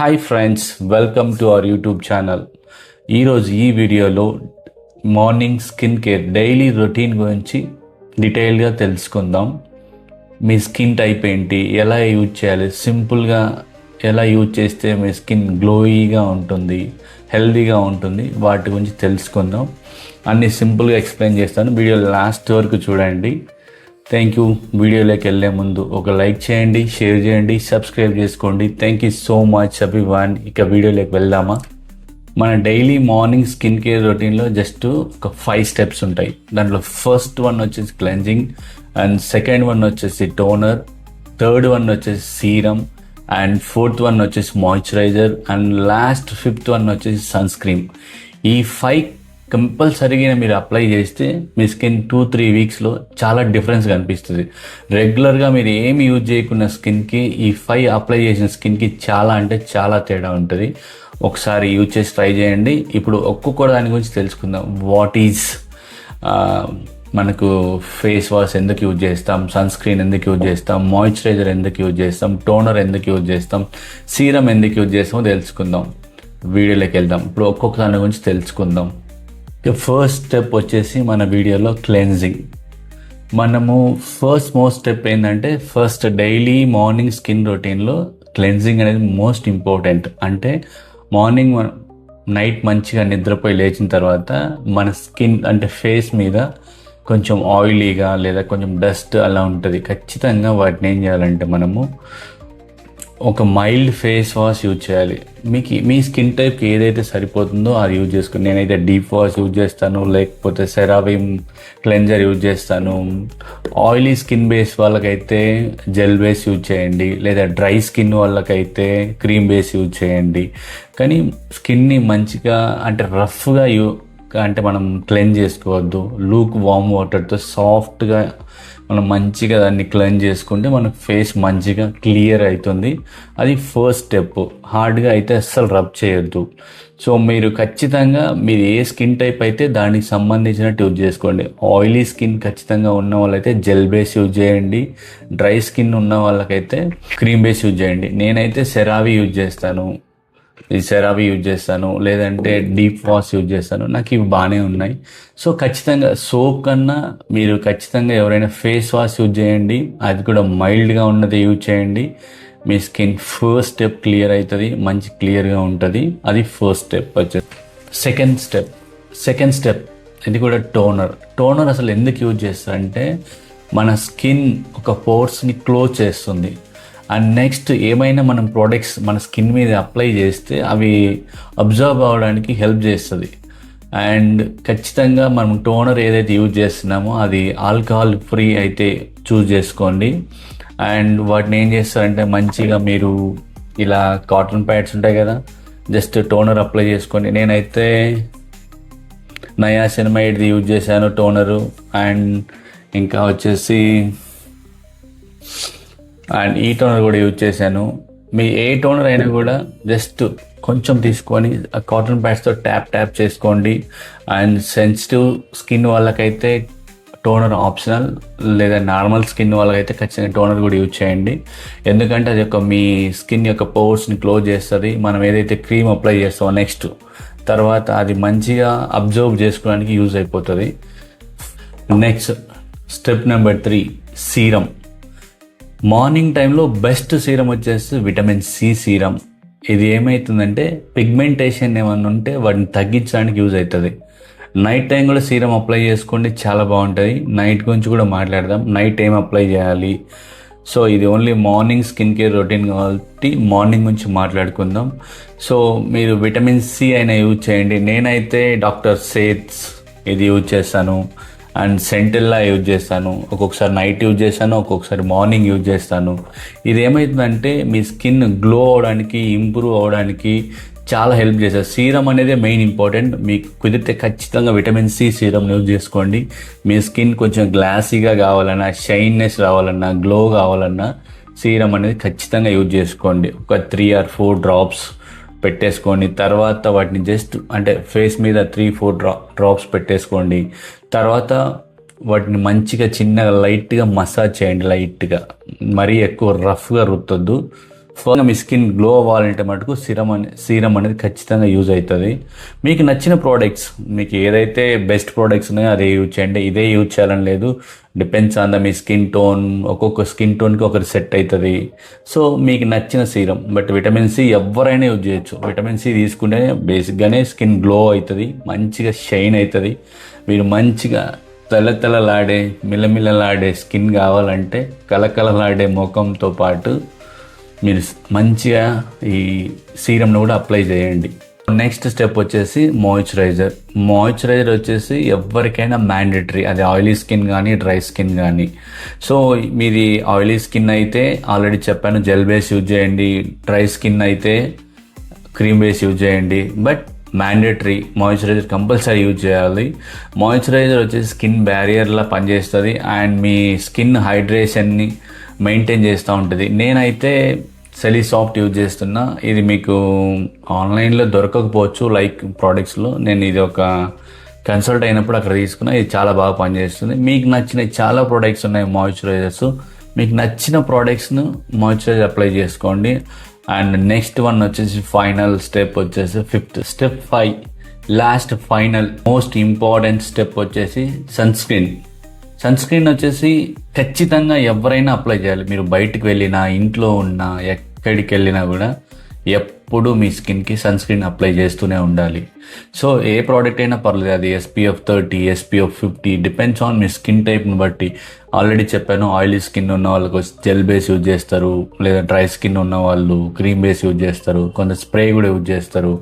Hi friends welcome to our YouTube channel. ఈరోజు ఈ వీడియోలో morning skin care daily routine గురించి డీటెయిల్గా తెలుసుకుందాం. మీ స్కిన్ టైప్ ఏంటి ఎలా యూజ్ చేయాలి సింపుల్గా ఎలా యూజ్ చేస్తే మీ స్కిన్ గ్లోయీగా ఉంటుంది హెల్దీగా ఉంటుంది వాటి గురించి తెలుసుకుందాం. అన్ని సింపుల్గా ఎక్స్ప్లెయిన్ చేస్తాను. వీడియో లాస్ట్ వరకు చూడండి. థ్యాంక్ యూ వీడియోలోకి వెళ్ళే ముందు ఒక లైక్ చేయండి షేర్ చేయండి సబ్స్క్రైబ్ చేసుకోండి థ్యాంక్ యూ సో మచ్ అభివాన్ ఇక వీడియోలోకి వెళ్దామా మన డైలీ మార్నింగ్ స్కిన్ కేర్ రొటీన్లో జస్ట్ ఒక ఫైవ్ స్టెప్స్ ఉంటాయి దాంట్లో ఫస్ట్ వన్ వచ్చేసి క్లెన్జింగ్ అండ్ సెకండ్ వన్ వచ్చేసి టోనర్ థర్డ్ వన్ వచ్చేసి సీరం అండ్ ఫోర్త్ వన్ వచ్చేసి moisturiser and last fifth one వచ్చేసి సన్ స్క్రీన్ ఈ ఫైవ్ కంపల్సరీగా మీరు అప్లై చేస్తే మీ స్కిన్ టూ త్రీ వీక్స్లో చాలా డిఫరెన్స్ కనిపిస్తుంది. రెగ్యులర్గా మీరు ఏమి యూజ్ చేయకున్న స్కిన్కి ఈ ఫైవ్ అప్లై చేసిన స్కిన్కి చాలా అంటే చాలా తేడా ఉంటుంది. ఒకసారి యూజ్ చేసి ట్రై చేయండి. ఇప్పుడు ఒక్కొక్క దాని గురించి తెలుసుకుందాం. వాట్ ఈజ్ మనకు ఫేస్ వాష్ ఎందుకు యూజ్ చేస్తాం? సన్ స్క్రీన్ ఎందుకు యూజ్ చేస్తాం? మాయిశ్చరైజర్ ఎందుకు యూజ్ చేస్తాం? టోనర్ ఎందుకు యూజ్ చేస్తాం? సీరం ఎందుకు యూజ్ చేస్తామో తెలుసుకుందాం. వీడియోలోకి వెళ్దాం. ఇప్పుడు ఒక్కొక్క దాని గురించి తెలుసుకుందాం. ఇక ఫస్ట్ స్టెప్ వచ్చేసి మన వీడియోలో క్లెన్జింగ్ మనము ఫస్ట్ మోస్ట్ స్టెప్ ఏంటంటే ఫస్ట్ డైలీ మార్నింగ్ స్కిన్ రొటీన్లో క్లెన్జింగ్ అనేది మోస్ట్ ఇంపార్టెంట్ అంటే మార్నింగ్ నైట్ మంచిగా నిద్రపోయి లేచిన తర్వాత మన స్కిన్ అంటే ఫేస్ మీద కొంచెం ఆయిలీగా లేదా కొంచెం డస్ట్ అలా ఉంటుంది. ఖచ్చితంగా వాటిని ఏం చేయాలంటే మనము ఒక మైల్డ్ ఫేస్ వాష్ యూజ్ చేయాలి. మీకు మీ స్కిన్ టైప్కి ఏదైతే సరిపోతుందో అది యూజ్ చేసుకుని నేనైతే డీప్ వాష్ యూజ్ చేస్తాను లేకపోతే సెరావిమ్ క్లెన్జర్ యూజ్ చేస్తాను. ఆయిలీ స్కిన్ బేస్ వాళ్ళకైతే జెల్ బేస్ యూజ్ చేయండి. లేదా డ్రై స్కిన్ వాళ్ళకైతే క్రీమ్ బేస్ యూజ్ చేయండి. కానీ స్కిన్ని మంచిగా అంటే రఫ్గా యూ అంటే మనం క్లెన్ చేసుకోవద్దు. లూక్ వామ్ వాటర్తో సాఫ్ట్గా మనం మంచిగా దాన్ని క్లెన్ చేసుకుంటే మన ఫేస్ మంచిగా క్లియర్ అవుతుంది అది ఫస్ట్ స్టెప్ హార్డ్గా అయితే అస్సలు రబ్ చేయొద్దు. సో మీరు ఖచ్చితంగా మీరు ఏ స్కిన్ టైప్ అయితే దానికి సంబంధించినట్టు యూజ్ చేసుకోండి. ఆయిలీ స్కిన్ ఖచ్చితంగా ఉన్న వాళ్ళైతే జెల్ బేస్ యూజ్ చేయండి. డ్రై స్కిన్ ఉన్న వాళ్ళకైతే క్రీమ్ బేస్ యూజ్ చేయండి. నేనైతే సెరావి యూజ్ చేస్తాను. ఈ సెరావి యూజ్ చేస్తాను లేదంటే డీప్ వాష్ యూజ్ చేస్తాను. నాకు ఇవి బాగానే ఉన్నాయి. సో ఖచ్చితంగా సోప్ కన్నా మీరు ఖచ్చితంగా ఎవరైనా ఫేస్ వాష్ యూజ్ చేయండి. అది కూడా మైల్డ్గా ఉన్నది యూజ్ చేయండి. మీ స్కిన్ ఫస్ట్ స్టెప్ క్లియర్ అవుతుంది మంచి క్లియర్గా ఉంటుంది. అది ఫస్ట్ స్టెప్ వచ్చేది. సెకండ్ స్టెప్ సెకండ్ స్టెప్ ఇది కూడా టోనర్. టోనర్ అసలు ఎందుకు యూజ్ చేస్తారంటే మన స్కిన్ ఒక పోర్స్ని క్లోజ్ చేస్తుంది. అండ్ నెక్స్ట్ ఏమైనా మనం ప్రోడక్ట్స్ మన స్కిన్ మీద అప్లై చేస్తే అవి అబ్జర్వ్ అవ్వడానికి హెల్ప్ చేస్తుంది. అండ్ ఖచ్చితంగా మనం టోనర్ ఏదైతే యూజ్ చేస్తున్నామో అది ఆల్కహాల్ ఫ్రీ అయితే చూస్ చేసుకోండి. అండ్ వాటిని ఏం చేస్తారంటే మంచిగా మీరు ఇలా కాటన్ ప్యాడ్స్ ఉంటాయి కదా జస్ట్ టోనర్ అప్లై చేసుకోండి. నేనైతే నయా సినిమైడ్ది యూజ్ చేశాను టోనరు అండ్ ఇంకా వచ్చేసి అండ్ ఈ టోనర్ కూడా యూజ్ చేశాను. మీ ఏ టోనర్ అయినా కూడా జస్ట్ కొంచెం తీసుకొని ఆ కాటన్ ప్యాడ్స్తో ట్యాప్ ట్యాప్ చేసుకోండి. అండ్ సెన్సిటివ్ స్కిన్ వాళ్ళకైతే టోనర్ ఆప్షనల్ లేదా నార్మల్ స్కిన్ వాళ్ళకైతే ఖచ్చితంగా టోనర్ కూడా యూజ్ చేయండి. ఎందుకంటే అది యొక్క మీ స్కిన్ యొక్క పోర్స్ని క్లోజ్ చేస్తుంది. మనం ఏదైతే క్రీమ్ అప్లై చేస్తామో నెక్స్ట్ తర్వాత అది మంచిగా అబ్జర్వ్ చేసుకోవడానికి యూజ్ అయిపోతుంది. Next step number three serum. Morning టైంలో బెస్ట్ సీరం వచ్చేసి విటమిన్ సి సీరం. ఇది ఏమవుతుందంటే పిగ్మెంటేషన్ ఏమన్నా ఉంటే వాటిని తగ్గించడానికి యూజ్ అవుతుంది. నైట్ టైం కూడా సీరం అప్లై చేసుకోండి చాలా బాగుంటుంది. నైట్ గురించి కూడా మాట్లాడదాం నైట్ ఏం అప్లై చేయాలి. సో ఇది only morning skin care routine కాబట్టి మార్నింగ్ గురించి మాట్లాడుకుందాం. సో మీరు విటమిన్ సి అయినా యూజ్ చేయండి. నేనైతే డాక్టర్ సేట్స్ ఇది యూజ్ చేస్తాను. అండ్ సెంటెల్లా యూజ్ చేస్తాను. ఒక్కొక్కసారి నైట్ యూజ్ చేస్తాను ఒక్కొక్కసారి మార్నింగ్ యూజ్ చేస్తాను. ఇది ఏమవుతుందంటే మీ స్కిన్ గ్లో అవడానికి ఇంప్రూవ్ అవడానికి చాలా హెల్ప్ చేస్తారు సీరం అనేది మెయిన్ ఇంపార్టెంట్. మీకు కుదిరితే ఖచ్చితంగా విటమిన్ సి సీరం యూజ్ చేసుకోండి. మీ స్కిన్ కొంచెం గ్లాసీగా కావాలన్నా షైన్నెస్ రావాలన్నా గ్లో కావాలన్నా సీరం అనేది ఖచ్చితంగా యూజ్ చేసుకోండి. ఒక త్రీ ఆర్ ఫోర్ డ్రాప్స్ పెట్టేసుకోండి. తర్వాత వాటిని జస్ట్ అంటే ఫేస్ మీద త్రీ ఫోర్ డ్రా డ్రాప్స్ పెట్టేసుకోండి. తర్వాత వాటిని మంచిగా చిన్నగా లైట్గా మసాజ్ చేయండి లైట్గా మరీ ఎక్కువ రఫ్గా రుద్దొద్దు. ఫర్గా మీ స్కిన్ గ్లో అవ్వాలంటే మటుకు సిరం అనే సీరం అనేది ఖచ్చితంగా యూజ్ అవుతుంది. మీకు నచ్చిన ప్రోడక్ట్స్ మీకు ఏదైతే బెస్ట్ ప్రోడక్ట్స్ ఉన్నాయో అదే యూజ్ చేయండి. ఇదే యూజ్ చేయాలని లేదు. డిపెండ్స్ ఆన్ ద మీ స్కిన్ టోన్ ఒక్కొక్క స్కిన్ టోన్కి ఒకరి సెట్ అవుతుంది. సో మీకు నచ్చిన సీరం బట్ విటమిన్ సి ఎవరైనా యూజ్ చేయొచ్చు. విటమిన్ సి తీసుకుంటే బేసిక్గానే స్కిన్ గ్లో అవుతుంది మంచిగా షైన్ అవుతుంది. మీరు మంచిగా తెల్ల తెల్లలాడే మిల్లమిల్లలాడే స్కిన్ కావాలంటే కలకలలాడే ముఖంతో పాటు మీరు మంచిగా ఈ సీరంను కూడా అప్లై చేయండి. నెక్స్ట్ స్టెప్ వచ్చేసి మాయిశ్చరైజర్. మాయిశ్చరైజర్ వచ్చేసి ఎవరికైనా మ్యాండేటరీ అది ఆయిలీ స్కిన్ కానీ డ్రై స్కిన్ కానీ సో మీది ఆయిలీ స్కిన్ అయితే ఆల్రెడీ చెప్పాను జెల్ బేస్ యూజ్ చేయండి డ్రై స్కిన్ అయితే క్రీమ్ బేస్ యూజ్ చేయండి. But mandatory moisturiser compulsory use చేయాలి. మాయిశ్చరైజర్ వచ్చేసి స్కిన్ బ్యారియర్లా పనిచేస్తుంది. అండ్ మీ స్కిన్ హైడ్రేషన్ని మెయింటైన్ చేస్తూ ఉంటుంది. నేనైతే సెలీ సాఫ్ట్ యూజ్ చేస్తున్నా. ఇది మీకు ఆన్లైన్లో దొరకకపోవచ్చు లైక్ ప్రోడక్ట్స్లో నేను ఇది ఒక కన్సల్ట్ అయినప్పుడు అక్కడ తీసుకున్నా. ఇది చాలా బాగా పనిచేస్తుంది. మీకు నచ్చిన చాలా ప్రోడక్ట్స్ ఉన్నాయి మాయిశ్చరైజర్స్ మీకు నచ్చిన ప్రోడక్ట్స్ను మాయిశ్చరైజర్ అప్లై చేసుకోండి. అండ్ నెక్స్ట్ వన్ వచ్చేసి ఫైనల్ స్టెప్ వచ్చేసి fifth step five last final most important step వచ్చేసి సన్ స్క్రీన్ సన్ స్క్రీన్ వచ్చేసి ఖచ్చితంగా ఎవరైనా అప్లై చేయాలి. మీరు బయటకు వెళ్ళినా ఇంట్లో ఉన్నా ఎక్కడికి వెళ్ళినా కూడా ఎప్పుడు మీ స్కిన్కి సన్ స్క్రీన్ అప్లై చేస్తూనే ఉండాలి. సో ఏ ప్రోడక్ట్ అయినా పర్లేదు. అది SPF thirty SPF fifty depends on me skin టైప్ని బట్టి. ఆల్రెడీ చెప్పాను ఆయిలీ స్కిన్ ఉన్న వాళ్ళకు జెల్ బేస్ యూజ్ చేస్తారు లేదా డ్రై స్కిన్ ఉన్న వాళ్ళు క్రీమ్ బేస్ యూజ్ చేస్తారు కొందరు స్ప్రే కూడా యూజ్ చేస్తారు.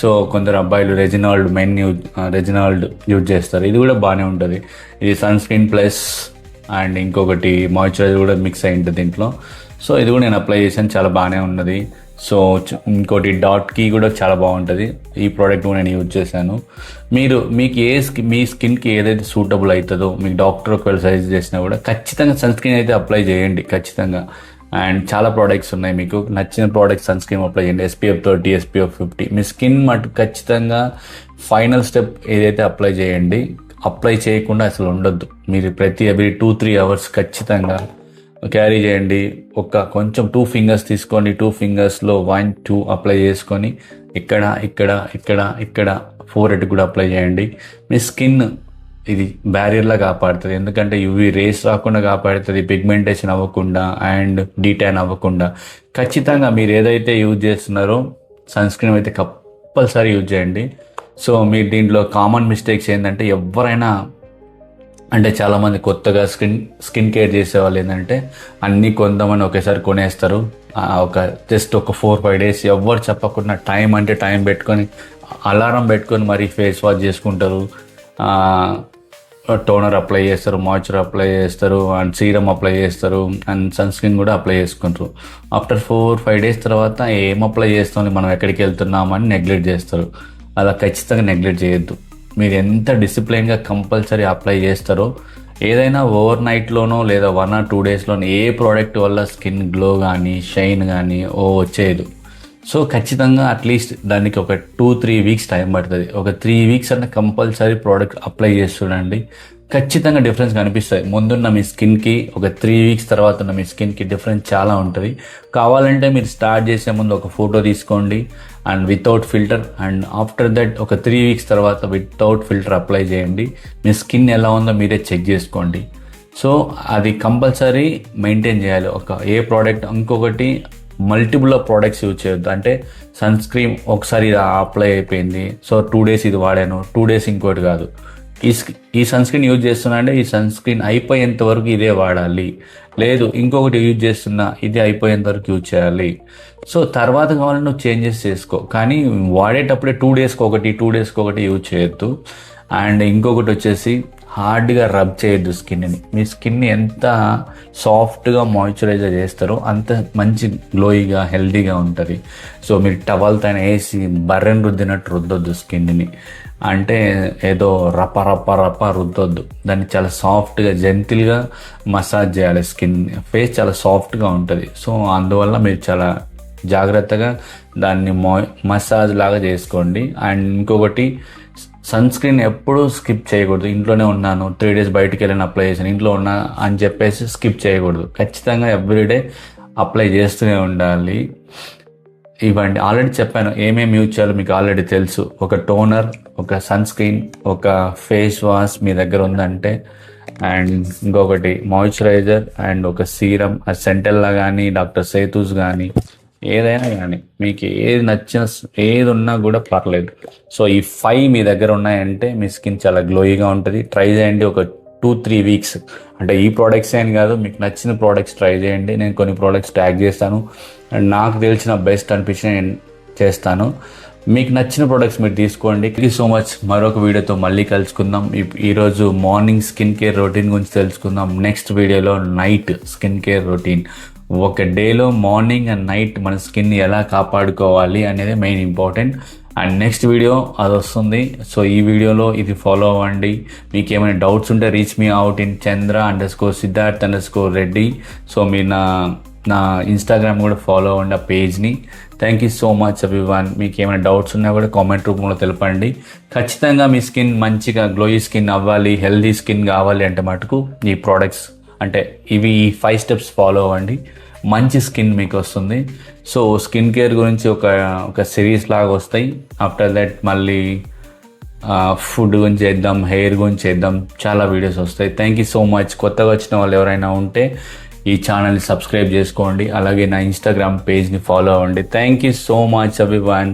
సో కొందరు అబ్బాయిలు Reginald men use Reginald use చేస్తారు. ఇది కూడా బాగానే ఉంటుంది. ఇది సన్ స్క్రీన్ ప్లస్ అండ్ ఇంకొకటి మాయిశ్చరైజర్ కూడా మిక్స్ అయి ఉంటుంది దీంట్లో. సో ఇది కూడా నేను అప్లై చేశాను చాలా బాగానే ఉన్నది. సో ఇంకోటి డాట్ కీ కూడా చాలా బాగుంటుంది. ఈ ప్రోడక్ట్ నేను యూజ్ చేశాను. మీరు మీకు ఏ స్కి మీ స్కిన్కి ఏదైతే సూటబుల్ అవుతుందో మీకు డాక్టర్ ఒకవేళ సజెస్ట్ చేసినా కూడా ఖచ్చితంగా సన్ స్క్రీన్ అయితే అప్లై చేయండి ఖచ్చితంగా. అండ్ చాలా ప్రోడక్ట్స్ ఉన్నాయి మీకు. నచ్చిన ప్రోడక్ట్ సన్ స్క్రీన్ అప్లై చేయండి ఎస్పీఎఫ్ థర్టీ ఎస్పీఎఫ్ ఫిఫ్టీ మీ స్కిన్ మటు ఖచ్చితంగా ఫైనల్ స్టెప్ ఏదైతే అప్లై చేయండి అప్లై చేయకుండా అసలు ఉండొద్దు. మీరు ప్రతి ఎవ్రీ టూ త్రీ అవర్స్ ఖచ్చితంగా క్యారీ చేయండి. ఒక కొంచెం టూ ఫింగర్స్ తీసుకోండి. టూ ఫింగర్స్లో వన్ టూ అప్లై చేసుకొని ఇక్కడ ఇక్కడ ఇక్కడ ఇక్కడ ఫోర్ హెడ్ కూడా అప్లై చేయండి. మీ స్కిన్ ఇది బ్యారియర్లా కాపాడుతుంది. ఎందుకంటే ఇవి రేస్ రాకుండా కాపాడుతుంది. పిగ్మెంటేషన్ అవ్వకుండా అండ్ డీటాన్ అవ్వకుండా. ఖచ్చితంగా మీరు ఏదైతే యూజ్ చేస్తున్నారో సన్ స్క్రీన్ అయితే కంపల్సరీ యూజ్ చేయండి. సో మీరు దీంట్లో కామన్ మిస్టేక్స్ ఏంటంటే ఎవరైనా అంటే చాలామంది కొత్తగా స్కిన్ స్కిన్ కేర్ చేసే వాళ్ళు ఏంటంటే అన్నీ కొందామని ఒకేసారి కొనేస్తారు. ఒక జస్ట్ ఒక ఫోర్ ఫైవ్ డేస్ ఎవ్వరు చెప్పకుండా టైం అంటే టైం పెట్టుకొని అలారం పెట్టుకొని మరీ ఫేస్ వాష్ చేసుకుంటారు. టోనర్ అప్లై చేస్తారు మాయిశ్చర్ అప్లై చేస్తారు అండ్ సీరం అప్లై చేస్తారు అండ్ సన్ స్క్రీన్ కూడా అప్లై చేసుకుంటారు. ఆఫ్టర్ ఫోర్ ఫైవ్ డేస్ తర్వాత ఏం అప్లై చేస్తాం మనం ఎక్కడికి వెళ్తున్నామని నెగ్లెక్ట్ చేస్తారు. అలా ఖచ్చితంగా నెగ్లెక్ట్ చేయొద్దు. మీరు ఎంత డిసిప్లైన్గా కంపల్సరీ అప్లై చేస్తారో ఏదైనా ఓవర్ నైట్లోనో లేదా వన్ ఆర్ టూ డేస్లోనో ఏ ప్రోడక్ట్ వల్ల స్కిన్ గ్లో కానీ షైన్ కానీ ఓ వచ్చేయదు. సో ఖచ్చితంగా అట్లీస్ట్ దానికి ఒక టూ త్రీ వీక్స్ టైం పడుతుంది. ఒక త్రీ వీక్స్ అన్న కంపల్సరీ ప్రోడక్ట్ అప్లై చేస్తుండండి. ఖచ్చితంగా డిఫరెన్స్ కనిపిస్తుంది ముందున్న మీ స్కిన్కి ఒక త్రీ వీక్స్ తర్వాత ఉన్న మీ స్కిన్కి డిఫరెన్స్ చాలా ఉంటుంది. కావాలంటే మీరు స్టార్ట్ చేసే ముందు ఒక ఫోటో తీసుకోండి. And without filter and after that ఒక త్రీ వీక్స్ తర్వాత వితౌట్ ఫిల్టర్ అప్లై చేయండి. మీ స్కిన్ ఎలా ఉందో మీరే చెక్ చేసుకోండి. సో అది కంపల్సరీ మెయింటైన్ చేయాలి. ఒక ఏ ప్రోడక్ట్ ఇంకొకటి మల్టిపుల్ ఆఫ్ ప్రోడక్ట్స్ యూజ్ చేయొద్దు. అంటే సన్ స్క్రీన్ ఒకసారి ఇది అప్లై అయిపోయింది. సో టూ డేస్ ఇది వాడాను. టూ డేస్ ఇంకోటి కాదు. ఈ ఈ సన్ స్క్రీన్ యూజ్ చేస్తున్నా అంటే ఈ సన్ స్క్రీన్ అయిపోయేంత వరకు ఇదే వాడాలి. లేదు ఇంకొకటి యూజ్ చేస్తున్నా ఇది అయిపోయేంత వరకు యూజ్ చేయాలి. సో తర్వాత కావాలంటే నువ్వు చేంజెస్ చేసుకో. కానీ వాడేటప్పుడే టూ డేస్కి ఒకటి టూ డేస్కి ఒకటి యూజ్ చేయొద్దు. అండ్ ఇంకొకటి వచ్చేసి హార్డ్గా రబ్ చేయొద్దు స్కిన్ని. మీ స్కిన్ని ఎంత సాఫ్ట్గా మాయిశ్చరైజర్ చేస్తారో అంత మంచి గ్లోయిగా హెల్దీగా ఉంటుంది. సో మీరు టవల్తో వేసి బర్రెన్ రుద్దినట్టు రుద్దొద్దు స్కిన్ని. అంటే ఏదో రప రప రప రుద్దొద్దు. దాన్ని చాలా సాఫ్ట్గా జెంటిల్గా మసాజ్ చేయాలి స్కిన్. ఫేస్ చాలా సాఫ్ట్గా ఉంటుంది. సో అందువల్ల మీరు చాలా జాగ్రత్తగా దాన్ని మో మసాజ్ లాగా చేసుకోండి. అండ్ ఇంకొకటి సన్ స్క్రీన్ ఎప్పుడూ స్కిప్ చేయకూడదు. ఇంట్లోనే ఉన్నాను. త్రీ డేస్ బయటికి వెళ్ళిన అప్లై చేశాను. ఇంట్లో ఉన్నా అని చెప్పేసి స్కిప్ చేయకూడదు. ఖచ్చితంగా ఎవ్రీడే అప్లై చేస్తూనే ఉండాలి. ఇవ్వండి. ఆల్రెడీ చెప్పాను ఏమేమి యూజ్ చేయాలో మీకు ఆల్రెడీ తెలుసు. ఒక టోనర్ ఒక సన్ స్క్రీన్ ఒక ఫేస్ వాష్ మీ దగ్గర ఉందంటే అండ్ ఇంకొకటి మాయిశ్చరైజర్ అండ్ ఒక సీరం సెంటెల్లా కానీ డాక్టర్ సేతూస్ కానీ ఏదైనా కానీ మీకు ఏది నచ్చిన ఏది ఉన్నా కూడా పర్లేదు. సో ఈ ఫైవ్ మీ దగ్గర ఉన్నాయంటే మీ స్కిన్ చాలా గ్లోయిగా ఉంటుంది. ట్రై చేయండి ఒక టూ త్రీ వీక్స్. అంటే ఈ ప్రోడక్ట్స్ ఏం కాదు మీకు నచ్చిన ప్రోడక్ట్స్ ట్రై చేయండి. నేను కొన్ని ప్రోడక్ట్స్ ట్యాగ్ చేస్తాను. అండ్ నాకు తెలిసిన బెస్ట్ అనిపించిన నేను చేస్తాను. మీకు నచ్చిన ప్రోడక్ట్స్ మీరు తీసుకోండి. థ్యాంక్ యూ సో మచ్ మరొక వీడియోతో మళ్ళీ కలుసుకుందాం. ఈరోజు మార్నింగ్ స్కిన్ కేర్ రొటీన్ గురించి తెలుసుకుందాం. నెక్స్ట్ వీడియోలో నైట్ స్కిన్ కేర్ రొటీన్. ఒక డేలో మార్నింగ్ అండ్ నైట్ మన స్కిన్ ఎలా కాపాడుకోవాలి అనేది main important and next video అది వస్తుంది. సో ఈ వీడియోలో ఇది ఫాలో అవ్వండి. మీకు ఏమైనా డౌట్స్ ఉంటే reach me out in Chandra underscore Siddharth underscore Reddy so మీరు నా నా ఇన్స్టాగ్రామ్ కూడా ఫాలో అవ్వండి ఆ పేజ్ని థ్యాంక్ యూ సో మచ్ అభివాన్ మీకు ఏమైనా డౌట్స్ ఉన్నా కూడా కామెంట్ రూపంలో తెలపండి. ఖచ్చితంగా మీ స్కిన్ మంచిగా గ్లోయీ స్కిన్ అవ్వాలి హెల్దీ స్కిన్ కావాలి అంటే మటుకు ఈ ప్రోడక్ట్స్ అంటే ఇవి ఈ ఫైవ్ స్టెప్స్ ఫాలో అవ్వండి. మంచి స్కిన్ మీకు వస్తుంది సో స్కిన్ కేర్ గురించి ఒక ఒక సిరీస్ లాగా వస్తాయి. ఆఫ్టర్ దట్ మళ్ళీ ఫుడ్ గురించి చేద్దాం హెయిర్ గురించి చేద్దాం. చాలా వీడియోస్ వస్తాయి. థ్యాంక్ యూ సో మచ్ కొత్తగా వచ్చిన వాళ్ళు ఎవరైనా ఉంటే ఈ ఛానల్ని సబ్స్క్రైబ్ చేసుకోండి. అలాగే నా ఇన్స్టాగ్రామ్ పేజ్ని ఫాలో అవ్వండి. Thank you so much అభివాన్